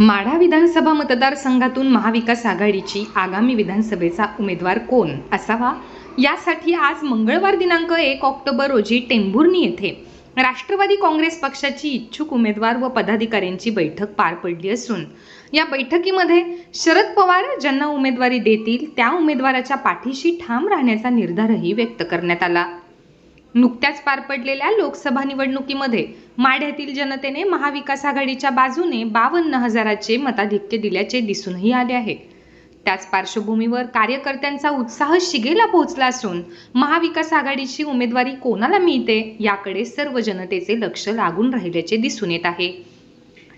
माढा विधानसभा मतदारसंघातून महाविकास आघाडीची आगामी विधानसभेचा उमेदवार कोण असावा? यासाठी आज मंगळवार दिनांक एक ऑक्टोबर रोजी टेंभुर्णी येथे राष्ट्रवादी काँग्रेस पक्षाची इच्छुक उमेदवार व पदाधिकाऱ्यांची बैठक पार पडली असून या बैठकीमध्ये शरद पवार ज्यांना उमेदवारी देतील त्या उमेदवाराच्या पाठीशी ठाम राहण्याचा निर्धारही व्यक्त करण्यात आला. नुकत्याच पार पडलेल्या लोकसभा निवडणुकीमध्ये माढ्यातील जनतेने महाविकास आघाडीच्या बाजूने बावन्न हजाराचे मताधिक्य दिल्याचे दिसूनही आले आहे. त्याच पार्श्वभूमीवर कार्यकर्त्यांचा उत्साह शिगेला पोहोचला असून महाविकास आघाडीची उमेदवारी कोणाला मिळते याकडे सर्व जनतेचे लक्ष लागून राहिल्याचे दिसून येत आहे.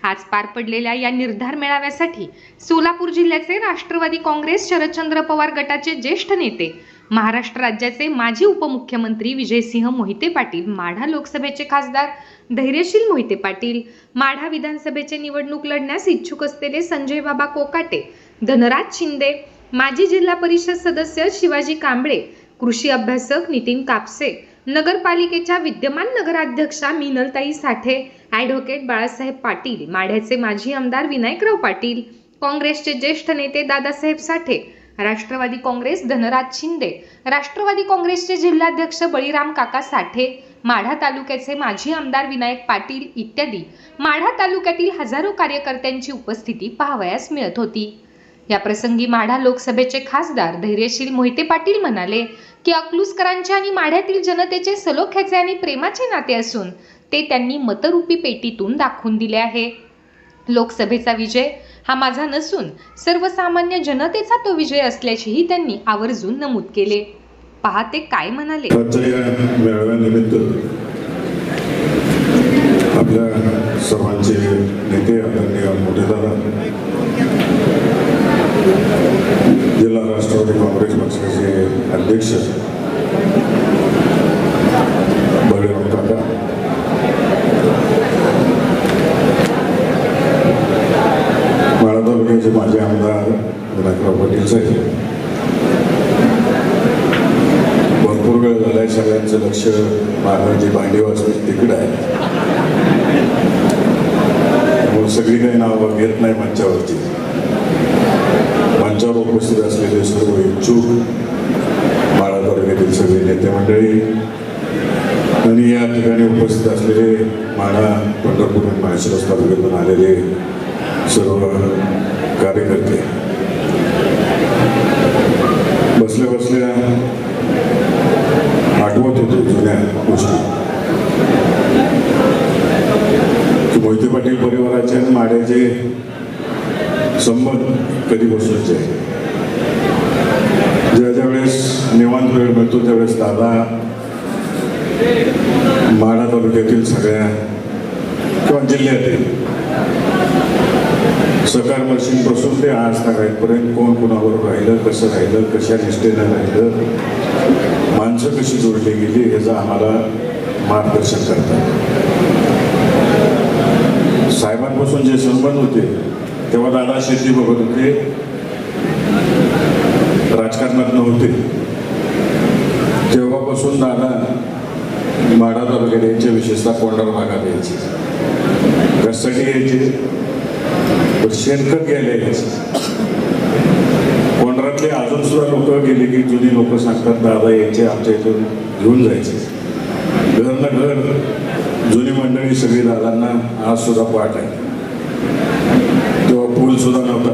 आज पार पडलेल्या या निर्धार मेळाव्यासाठी सोलापूर जिल्ह्याचे राष्ट्रवादी काँग्रेस शरदचंद्र पवार गटाचे ज्येष्ठ नेते महाराष्ट्र राज्याचे माजी उपमुख्यमंत्री विजयसिंह मोहिते पाटील माढा लोकसभेचे खासदार धैर्यशील मोहिते पाटील माढा विधानसभेचे निवडणूक लढण्यास इच्छुक असलेले संजय बाबा कोकाटे धनराज शिंदे माजी जिल्हा परिषद सदस्य शिवाजी कांबळे कृषी अभ्यासक नितीन कापसे नगरपालिकेच्या विद्यमान नगराध्यक्षा मिनलताई साठे ॲडव्होकेट बाळासाहेब पाटील माढ्याचे माजी आमदार विनायकराव पाटील काँग्रेसचे ज्येष्ठ नेते दादासाहेब साठे राष्ट्रवादी काँग्रेस धनराज शिंदे राष्ट्रवादी काँग्रेसचे जिल्हाध्यक्ष बळीराम काका साठे माढा तालुक्याचे माजी आमदार विनायक पाटील इत्यादी. माढा तालुक्यातील हजारो कार्यकर्त्यांची उपस्थिती पाहावयास मिळत होती. या प्रसंगी माढा लोकसभेचे खासदार धैर्यशील मोहिते पाटील म्हणाले की अकलूसकरांचे आणि माढ्यातील जनतेचे सलोख्याचे आणि प्रेमाचे नाते असून ते त्यांनी मतरूपी पेटीतून दाखवून दिले आहे. लोकसभेचा विजय हा माझा नसून सर्वसामान्य जनतेचा तो विजय असल्याचेही त्यांनी आवर्जून नमूद केले. पहा ते काय म्हणाले. आपल्या सर्वांचे नेते आदरणीय मोठेदादा जिल्हा राष्ट्रवादी काँग्रेस पक्षाचे अध्यक्ष बळीराम काका माळा तालुक्याचे माजी आमदार विनायकराव पाटील साहेब भरपूर वेळ झालाय सगळ्यांचं लक्ष माझं भांडी वाजते तिकडे आहे. मग सगळी काही नावं घेत नाही मंचावरती. मंचावर उपस्थित असलेले सर्व इच्छुक बाळा तालुक्यातील सगळे नेते मंडळी आणि या ठिकाणी उपस्थित असलेले माळा पंढरपूर आणि माहेश्वर तालुक्यातून आलेले सर्व कार्यकर्ते. बसल्या बसल्या आठवत जुन्या गोष्टी मोहिते पाटील परिवाराचे आणि माड्याचे संबंध कधी बसूनचे ज्या ज्या वेळेस निवांत वेळ मिळतो त्यावेळेस दादा माडा तालुक्यातील सगळ्या किंवा जिल्ह्यातील सकार मशीनपासून ते आज तागायतपर्यंत कोण कोणावर राहिलं कसं राहिलं कशा निष्ठेनं राहिलं माणसं कशी जोडली गेली याचं आम्हाला मार्गदर्शन करतात. साहेबांपासून जे संबंध होते तेव्हा दादा शेती बघत होते. राजकारणात नव्हते. तेव्हापासून दादा माडा तालुक्यात यायचे विशेषतः कोंडार भागात यायचे. कशासाठी यायचे. शेणखत घ्यायला यायचे. कोंडरातले अजून सुद्धा लोक गेले की जुनी लोक सांगतात दादा यायचे आमच्या इथून घेऊन जायचे. घर ना घर जुनी मंडळी सगळी दादांना आज सुद्धा पाठ आहे. तेव्हा पूल सुद्धा नव्हता.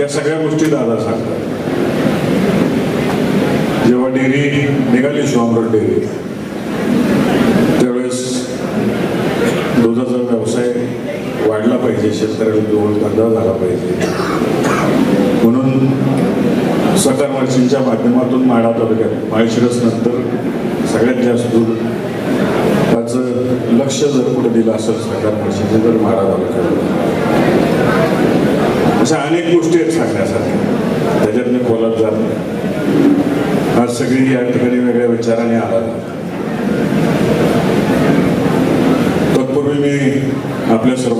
या सगळ्या गोष्टी दादा सांगतात. जेव्हा डेअरी निघाली सोमरोड डेअरी त्यावेळेस दुधाचा काही पाहिजे शेतकऱ्याला दोन धंदा झाला पाहिजे. म्हणून सकार वर्षींच्या माध्यमातून माडा तालुक्यात माळशिरस नंतर सगळ्यात जास्त दूर त्याचं लक्ष जर कुठं दिलं असेल सकार वर्षींचे तर माडा तालुक्यात. अशा अनेक गोष्टी आहेत सांगण्यासाठी त्याच्यात मी बोलत जात नाही. आज सगळी या ठिकाणी वेगळ्या विचाराने आला तत्पूर्वी मी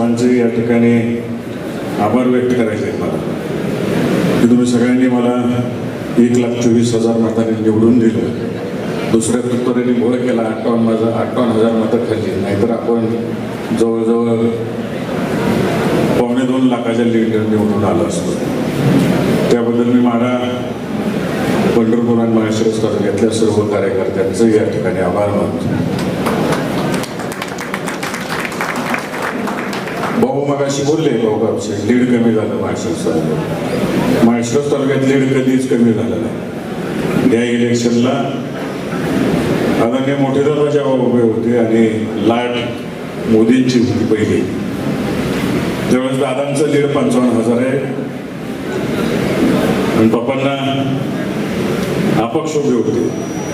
आपल्या सर्वांचे या ठिकाणी आभार व्यक्त करायचे आहेत मला. की तुम्ही सगळ्यांनी मला एक लाख चोवीस हजार मताने निवडून दिलं. दुसऱ्या तुत्तरेने घोळ केला अठ्ठावन्न माझं अठ्ठावन्न हजार मतं खाल्ली. नाहीतर आपण जवळजवळ पावणे दोन लाखाच्या लीडर निवडून आलो असतो. त्याबद्दल मी माडा पंढरपूर आणि माळशिरस तालुक्यातल्या सर्व कार्यकर्त्यांचं या ठिकाणी आभार मानतो. भाऊ मगाशी बोलले भाऊ लीड कमी झालं माळशिरस तालुक्यात माळशिरस तालुक्यात लीड कधीच कमी झालं नाही. या इलेक्शनला आदरणीय मोठे दादा जेव्हा उभे होते आणि लाट मोदींची होती पहिली. त्यावेळेस दादांचं लीड पंचावन्न हजार आहे आणि पप्पांना अपक्ष उभे होते.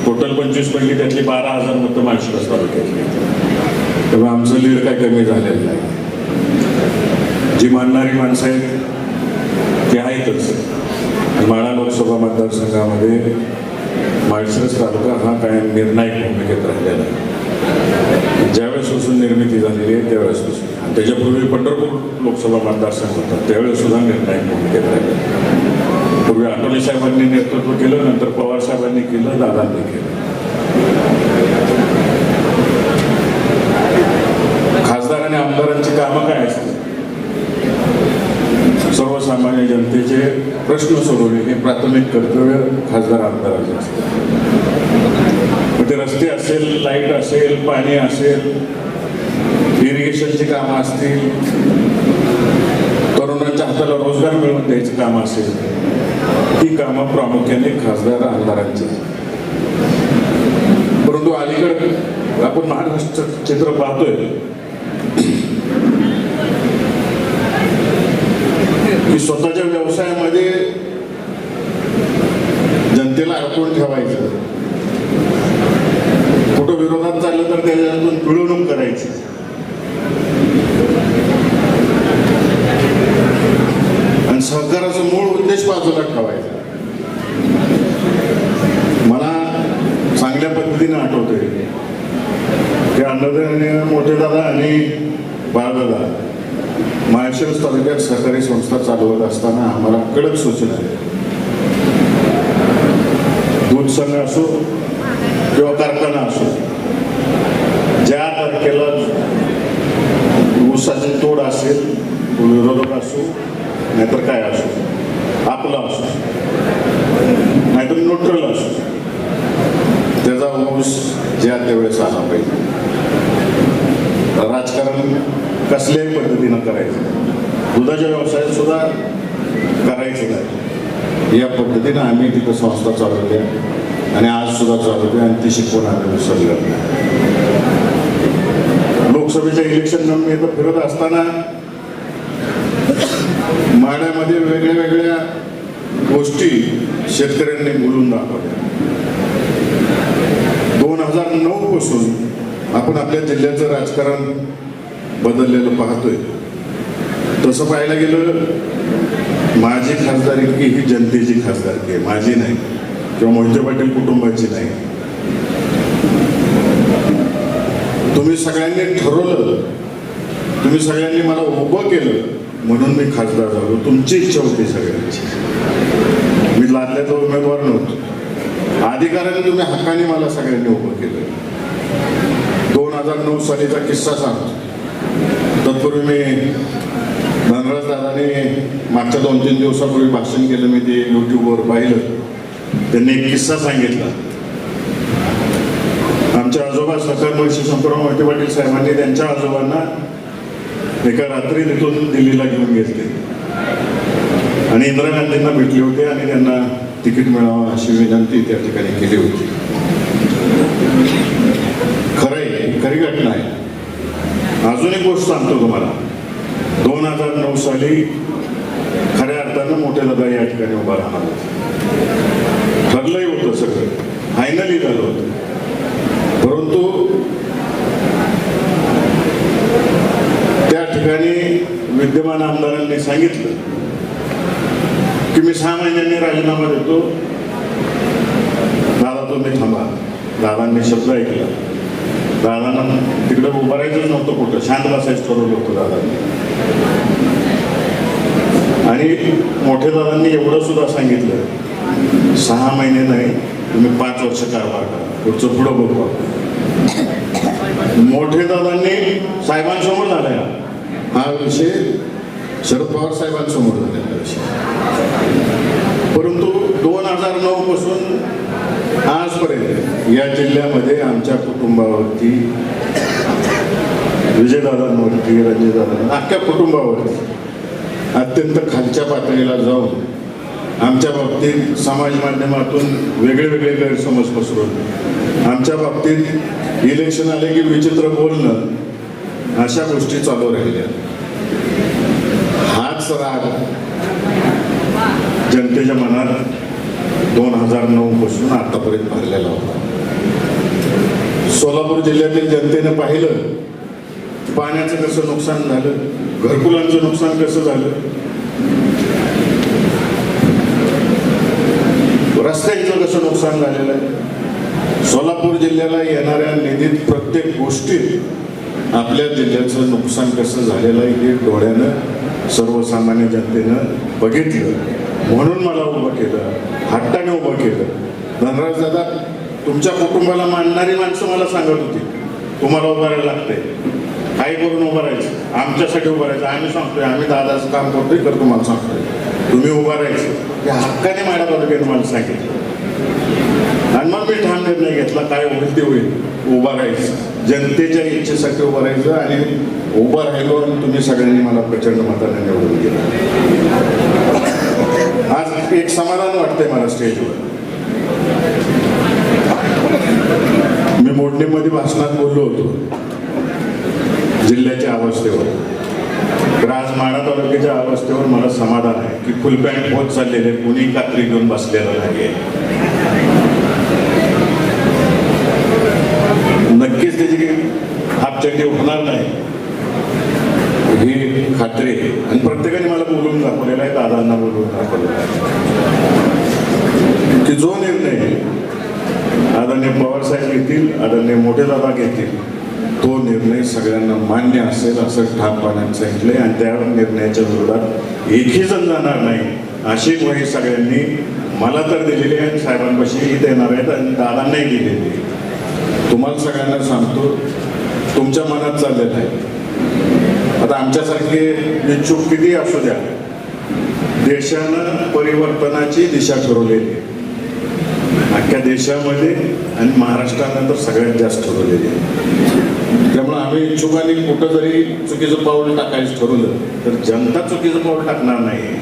टोटल पंचवीस पैकी त्यातली बारा हजार मतं माळशिरस तालुक्यातली. त्यामुळे आमचं लीड काय कमी झालेलं नाही. जी मानणारी माणसं आहेत ती आहेतच माळा लोकसभा मतदारसंघामध्ये माळशिरस तालुका हा कायम निर्णायक भूमिकेत राहिलेला आहे. ज्यावेळेसपासून निर्मिती झालेली आहे त्यावेळेसपासून आणि त्याच्यापूर्वी पंढरपूर लोकसभा मतदारसंघ होता त्यावेळेस सुद्धा निर्णायक भूमिकेत राहिले पूर्वी आठवले साहेबांनी नेतृत्व केलं नंतर पवार साहेबांनी केलं दादांनी केलं खासदार आणि आमदारांची काय सर्वसामान्य जनतेचे प्रश्न सोडवणे हे प्राथमिक कर्तव्य खासदार आमदाराचे असते. मग ते रस्ते असेल लाइट असेल पाणी असेल इरिगेशनची कामं असतील तरुणांच्या हाताला रोजगार मिळवून द्यायची कामं असेल ही कामं प्रामुख्याने खासदार आमदारांची परंतु अलीकडे आपण महाराष्ट्र चित्र पाहतोय. की स्वतःच्या व्यवसायामध्ये जनतेला अडकून ठेवायचं कुठं विरोधात चाललं तर त्याच्यातून पिळवणूक करायची आणि सहकाराचा मूळ उद्देश बाजूला ठेवायचा मला चांगल्या पद्धतीने आठवतंय की अण्णादानी मोठे दादा आणि बाळदादा माळशिरस तालुक्यात सहकारी संस्था चालवत असताना आम्हाला कडक सूचना आहे. दूध संघ असो किंवा कारखाना असो ज्या तारखेला ऊसाची तोड असेल तो विरोधक असो नाहीतर काय असो आपला असो नाहीतर न्यूट्रल असो. त्याचा ऊस ज्या त्यावेळेस आला पाहिजे. राजकारण कसल्याही पद्धतीनं करायचं. दुधाच्या व्यवसायात सुद्धा करायचं नाही या पद्धतीनं आम्ही तिथं संस्था चालवल्या आणि आज सुद्धा चालवते आणि ती शिकवून आम्ही विसरलं नाही लोकसभेच्या इलेक्शन मी इथं फिरत असताना माड्यामध्ये वेगळ्या वेगळ्या गोष्टी शेतकऱ्यांनी बोलून दाखवल्या. दोन हजार नऊ पासून आपण आपल्या जिल्ह्याचं राजकारण बदललेलं पाहतोय. तसं पाहायला गेलं माझी खासदारकी ही जनतेची खासदारकी आहे. माझी नाही. किंवा मोहिते पाटील कुटुंबाची नाही. तुम्ही सगळ्यांनी ठरवलं. तुम्ही सगळ्यांनी मला उभं केलं. म्हणून मी खासदार झालो. तुमची इच्छा होती सगळ्यांची. मी लादल्याचा उमेदवार नव्हतो. अधिकाऱ्याने तुम्ही हक्काने मला सगळ्यांनी उभं केलं. दोन हजार नऊ सालीचा किस्सा सांगतो. तत्पूर्वी मी धनराज दादाने मागच्या दोन तीन दिवसापूर्वी भाषण केलं मी ते युट्यूबवर पाहिलं. त्यांनी एक किस्सा सांगितला. आमच्या आजोबा सरकार महर्षी शंकरराव मोठे पाटील साहेबांनी त्यांच्या आजोबांना एका रात्री तिथून दिल्लीला घेऊन घेतले. आणि इंदिरा गांधींना भेटले होते आणि त्यांना तिकीट मिळावं अशी विनंती त्या ठिकाणी केली होती. खरंय आहे खरी घटना आहे. अजून एक गोष्ट सांगतो तुम्हाला. दोन हजार नऊ साली खऱ्या अर्थानं मोठे दादा या ठिकाणी उभा राहणार ठरलंही होतं सगळं. फायनली झालं होतं. परंतु त्या ठिकाणी विद्यमान आमदारांनी सांगितलं की मी सहा महिन्यांनी राजीनामा देतो. दादा तुम्ही थांबा. दादांनी शब्द ऐकला. दादांना तिकडे उभं राहायचंच नव्हतं कुठं. शांत बसायचं ठरवलं होतं दादांनी. आणि मोठ्या दादांनी एवढं सुद्धा सांगितलं. सहा महिने नाही तुम्ही पाच वर्ष कारभार करा. पुढचं पुढं बघू. मोठे दादांनी साहेबांसमोर झाला हा विषय शरद पवार साहेबांसमोर झालेला विषय. परंतु दोन हजार नऊ पासून आजपर्यंत या जिल्ह्यामध्ये आमच्या कुटुंबावरती विजयदादांवरती रणजितदादांवर अख्ख्या कुटुंबावरती अत्यंत खालच्या पातळीला जाऊन आमच्या बाबतीत समाज माध्यमातून वेगळे वेगळे गैरसमज पसरवून आमच्या बाबतीत इलेक्शन आले की विचित्र बोलणं अशा गोष्टी चालू राहिल्या. हाच राग जनतेच्या मनात दोन हजार नऊ पासून आतापर्यंत भरलेला होता. सोलापूर जिल्ह्यातील जनतेने पाहिलं पाण्याचं कसं नुकसान झालं घरकुलांचं नुकसान कसं झालं रस्त्यांचं कसं नुकसान झालेलं आहे. सोलापूर जिल्ह्याला येणाऱ्या निधीत प्रत्येक गोष्टीत आपल्या जिल्ह्याचं नुकसान कसं झालेलं आहे हे डोळ्यानं सर्वसामान्य जनतेनं बघितलं. म्हणून मला उभं केलं. हट्टाने उभं केलं. धनराज दादा तुमच्या कुटुंबाला मानणारी माणसं मला सांगत होती. तुम्हाला उभं राहायला लागतंय. काही करून उभं राहायचं. आमच्यासाठी उभं राहायचं. आम्ही सांगतोय आम्ही दादाचं काम करतोय तर तुम्हाला सांगतोय. तुम्ही उभं राहायचं. हे हक्काने माझ्या तालुक्याने मला सांगितलं. आणि मग मी ठाम निर्णय घेतला काय होईल ते होईल. उभं राहायचं. जनतेच्या इच्छेसाठी उभं राहायचं आणि उभं राहिलो आणि तुम्ही सगळ्यांनी मला प्रचंड मताने निवडून दिलं. आज एक समाधान वाटतंय मला स्टेजवर. मी मोडणीमध्ये भाषणात बोललो होतो. जिल्ह्याच्या अवस्थेवर. तर आज माढा तालुक्याच्या अवस्थेवर मला समाधान आहे की फुल पॅन्ट होत चाललेले कुणी कात्री घेऊन बसलेलं नाही नक्कीच त्याची हापचड्डी होणार नाही. ही खात्री आहे. आणि प्रत्येकाने मला बोलून दाखवलेला आहे दादांना बोलून दाखवलेला आहे. की जो निर्णय आदरणीय पवारसाहेब घेतील आदरणीय मोठे दादा घेतील तो निर्णय सगळ्यांना मान्य असेल असं ठामपणाने सांगितलं आणि त्या निर्णयाच्या विरोधात एकही जण जाणार नाही अशी ग्वाही सगळ्यांनी मला तर दिलेली आहे आणि साहेबांपाशीही देणार आहेत आणि दादांनाही दिलेली आहे. तुम्हाला सगळ्यांना सांगतो तुमच्या मनात चाललेलं आहे. आता आमच्यासारखे इच्छुक किती असू द्या देशानं परिवर्तनाची दिशा ठरवलेली अख्ख्या देशामध्ये आणि महाराष्ट्रानं तर सगळ्यात जास्त ठरवलेली आहे. त्यामुळे आम्ही इच्छुकांनी कुठं जरी चुकीचं पाऊल टाकायचं ठरवलं तर जनता चुकीचं पाऊल टाकणार नाही.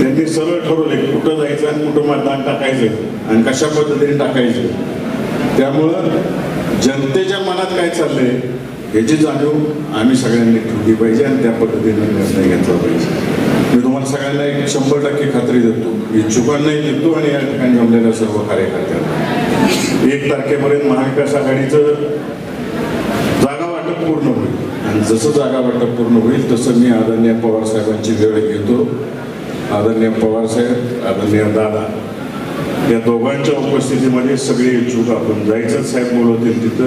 त्यांनी सरळ ठरवले कुठं जायचं आणि कुठं मतदान टाकायचं आणि कशा पद्धतीने टाकायचं. त्यामुळं जनतेच्या मनात काय चाललंय? ह्याची जाणीव आम्ही सगळ्यांनी ठेवली पाहिजे आणि त्या पद्धतीने निर्णय घेतला पाहिजे. मी तुम्हाला सगळ्यांना एक शंभर टक्के खात्री देतो. इच्छुकांनाही देतो आणि या ठिकाणी जमलेल्या सर्व कार्यकर्त्यांना. एक तारखेपर्यंत महाविकास आघाडीचं जागा वाटप पूर्ण होईल. आणि जसं जागा वाटप पूर्ण होईल तसं मी आदरणीय पवार साहेबांची वेळ घेतो. आदरणीय पवार साहेब आदरणीय दादा या दोघांच्या उपस्थितीमध्ये सगळे इच्छुक आपण जायचं साहेब बोलवतील तिथं.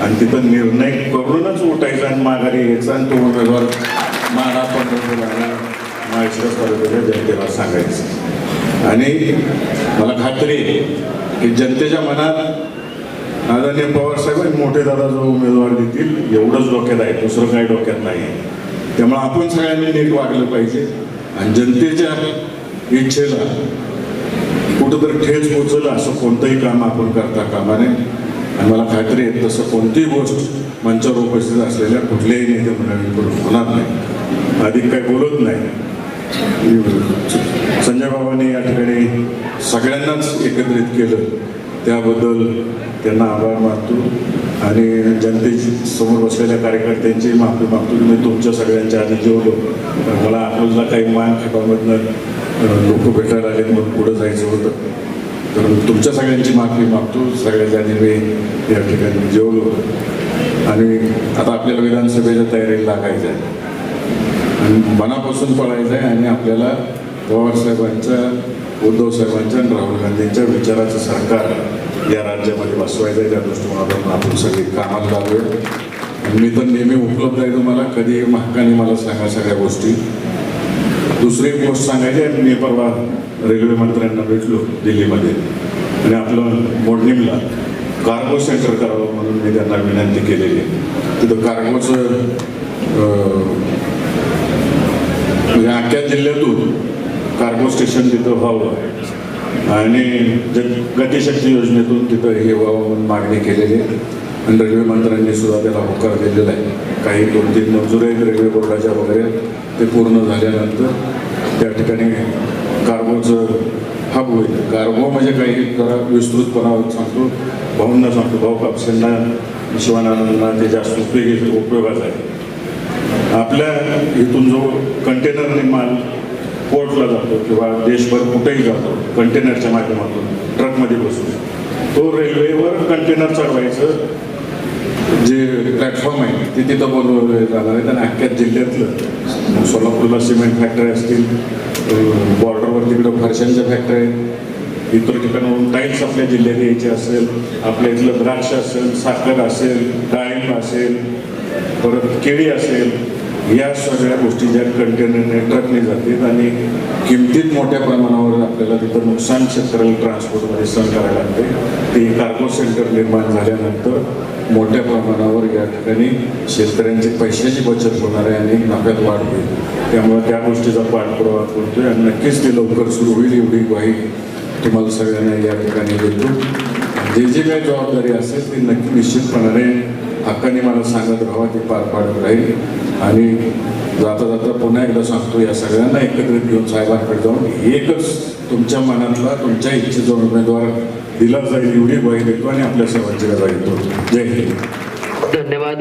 आणि तिथं निर्णय करूनच उठायचा आणि माघारी यायचा आणि तो उमेदवार मारा पंढरपूर आणि माळशिरस तालुक्याच्या जनतेला सांगायचं. आणि मला खात्री आहे की जनतेच्या मनात आदरणीय पवार साहेब मोठे दादा जो उमेदवार देतील एवढंच डोक्यात आहे दुसरं काही डोक्यात नाही. त्यामुळे आपण सगळ्यांनी नीट वागलं पाहिजे. आणि जनतेच्या इच्छेला कुठंतरी ठेच पोचलं असं कोणतंही काम आपण करता कामा नये. आणि मला खात्री आहे तसं कोणतीही गोष्ट मंचावर उपस्थित असलेल्या कुठल्याही नेते मंडळींकडून होणार नाही. अधिक काही बोलत नाही. संजय बाबांनी या ठिकाणी सगळ्यांनाच एकत्रित केलं. त्याबद्दल त्यांना आभार मानतो. आणि जनतेची समोर बसलेल्या कार्यकर्त्यांची माफी मागतो. की मी तुमच्या सगळ्यांच्या आधी जेवलो. मला आपल्याला काही मान खटामधनं लोक भेटायला आले म्हणून पुढं जायचं होतं. तर तुमच्या सगळ्यांची माफी मागतो सगळ्याच्या आधी मी या ठिकाणी जेवलो. आणि आता आपल्याला विधानसभेच्या तयारीला लागायचं आहे. आणि मनापासून पळायचं आहे आणि आपल्याला पवारसाहेबांच्या उद्धव साहेबांच्या आणि राहुल गांधींच्या विचाराचं सरकार या राज्यामध्ये बसवायचं आहे. त्या दृष्टिकोनातून आपण सगळी कामाला लागूया आणि मी तर नेहमी उपलब्ध आहे तुम्हाला. कधीही महाकाने मला सांगा सगळ्या गोष्टी. दुसरी एक गोष्ट सांगायची आहे मी परवा रेल्वे मंत्र्यांना भेटलो दिल्लीमध्ये. आणि आपलं मोडणीमला कार्गो सेंटर करावं म्हणून मी त्यांना विनंती केलेली आहे. तिथं कार्गोचं म्हणजे अख्ख्या जिल्ह्यातून कार्गो स्टेशन तिथं व्हावं. आणि गतिशक्ती योजनेतून तिथं हे व्हावं म्हणून मागणी केलेली आहे. आणि रेल्वे मंत्र्यांनी सुद्धा त्याला होकार दिलेला आहे. काही दोन तीन मंजूर आहेत रेल्वे बोर्डाच्या वगैरे. ते पूर्ण झाल्यानंतर त्या ठिकाणी कार्गोचं हब होईल. कार्गो म्हणजे काही जरा विस्तृतपणा सांगतो भाऊंना सांगतो. भाऊ कापसेंना शिवानंदांना ते जास्त उपयोगी उपयोगाचं आहे आपल्या इथून जो कंटेनरने माल पोर्टला जातो किंवा देशभर कुठेही जातो कंटेनरच्या माध्यमातून ट्रकमध्ये बसून तो रेल्वेवर कंटेनर चढवायचं म्हणजे जे प्लॅटफॉर्म आहे. ते तिथं बनवलं जाणार आहे आणि अख्ख्या जिल्ह्यातलं. सोलापूरला सिमेंट फॅक्टरी असतील बॉर्डरवर तिकडं फरशांच्या फॅक्टरी आहेत. इतर ठिकाणाहून टाईल्स आपल्या जिल्ह्यात यायचे असेल आपल्या इथलं द्राक्ष असेल साखर असेल डाळिंब असेल परत केळी असेल या सगळ्या गोष्टी ज्या कंटेनरने ट्रकने जातील आणि किमतीत मोठ्या प्रमाणावर आपल्याला तिथं नुकसान शेतकऱ्याला ट्रान्सपोर्टमध्ये सहन करायला लागते. ते कार्गो सेंटर निर्माण झाल्यानंतर मोठ्या प्रमाणावर या ठिकाणी शेतकऱ्यांची पैशाची बचत होणार आहे आणि नफ्यात वाढ होईल. त्यामुळे त्या गोष्टीचा पाठपुरावा करतोय आणि नक्कीच ते लवकर सुरू होईल एवढी ग्वाही तुम्हाला सगळ्यांना या ठिकाणी देतो. जे जे काही जबाबदारी असेल ती नक्की निश्चितपणाने हक्काने मला सांगत राहावा ते पार पाडत राहील. आणि जाता जाता पुन्हा एकदा सांगतो या सगळ्यांना एकत्रित घेऊन साहेबांकडे जाऊन एकच तुमच्या मनातला तुमच्या इच्छेचा उमेदवार दिला जाईल एवढी ग्वाही देतो आणि आपल्या सर्वांची रजा जय हिंद. धन्यवाद.